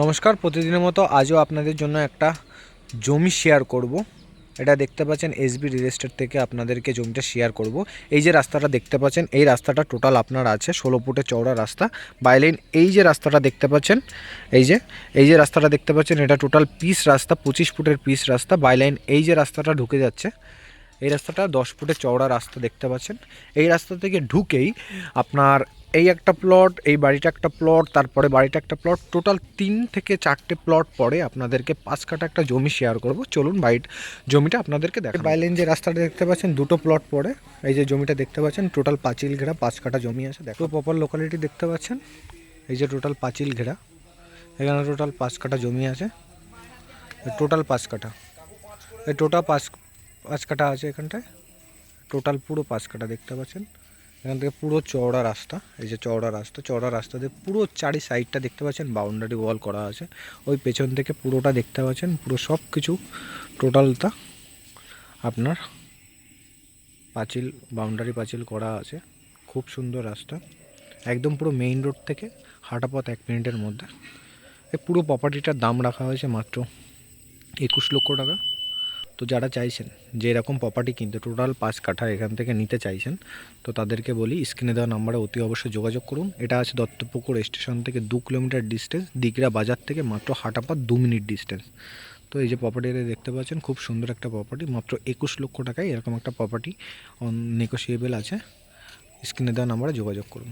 নমস্কার, প্রতিদিনের মতো আজও আপনাদের জন্য একটা জমি শেয়ার করব। এটা দেখতে পাচ্ছেন এসবি রিয়েল এস্টেট থেকে আপনাদেরকে জমিটা শেয়ার করব। এই যে রাস্তাটা দেখতে পাচ্ছেন, এই রাস্তাটা টোটাল আপনার আছে ষোলো ফুটের চওড়া রাস্তা। বাইলেন এই যে রাস্তাটা দেখতে পাচ্ছেন, এই যে এই যে রাস্তাটা দেখতে পাচ্ছেন, এটা টোটাল পিস রাস্তা, পঁচিশ ফুটের পিস রাস্তা। বাইলাইন এই যে রাস্তাটা ঢুকে যাচ্ছে এই রাস্তাটা দশ ফুটের চওড়া রাস্তা দেখতে পাচ্ছেন। এই রাস্তা থেকে ঢুকেই আপনার এই একটা প্লট এই বাড়িটা একটা প্লট তারপরে বাড়িটা একটা প্লট টোটাল তিন থেকে চারটে প্লট পরে আপনাদেরকে পাঁচ কাটা একটা জমি শেয়ার করব। চলুন বাড়ির জমিটা আপনাদেরকে দেখ বাইলেন যে রাস্তাটা দেখতে পাচ্ছেন দুটো প্লট পরে এই যে জমিটা দেখতে পাচ্ছেন টোটাল পাঁচিল ঘেরা পাঁচ কাটা জমি আছে দেখো। প্রপার লোকালিটি দেখতে পাচ্ছেন। এই যে টোটাল পাঁচিল ঘেরা এখানে টোটাল পাঁচ কাটা জমি আছে। টোটাল পাঁচ কাটা এই টোটাল পাঁচ পাঁচ কাটা আছে এখানটায়। টোটাল পুরো পাঁচ কাটা দেখতে পাচ্ছেন। এখান থেকে পুরো চওড়া রাস্তা, এই যে চওড়া রাস্তা চওড়া রাস্তা দিয়ে পুরো চারি সাইডটা দেখতে পাচ্ছেন বাউন্ডারি ওয়াল করা আছে। ওই পেছন থেকে পুরোটা দেখতে পাচ্ছেন, পুরো সব কিছু টোটালটা আপনার পাঁচিল বাউন্ডারি পাঁচিল করা আছে। খুব সুন্দর রাস্তা। একদম পুরো মেইন রোড থেকে হাঁটা পথ এক মিনিটের মধ্যে। এই পুরো প্রপার্টিটার দাম রাখা হয়েছে মাত্র একুশ লক্ষ টাকা। তো যারা চাইছেন যে এরকম প্রপার্টি কিনতে টোটাল পাঁচ কাঠা এখান থেকে নিতে চাইছেন, তো তাদেরকে বলি, স্ক্রিনে দেওয়া নাম্বারে অতি অবশ্যই যোগাযোগ করুন। এটা আছে দত্তপুকুর স্টেশন থেকে দু কিলোমিটার ডিস্টেন্স দিগরা বাজার থেকে মাত্র হাঁটাপাত দু মিনিট ডিস্টেন্স তো এই যে প্রপার্টিটা দেখতে পাচ্ছেন, খুব সুন্দর একটা প্রপার্টি মাত্র একুশ লক্ষ টাকায় এরকম একটা প্রপার্টি অন নেগোসিয়েবল আছে। স্ক্রিনে দেওয়া নাম্বারে যোগাযোগ করুন।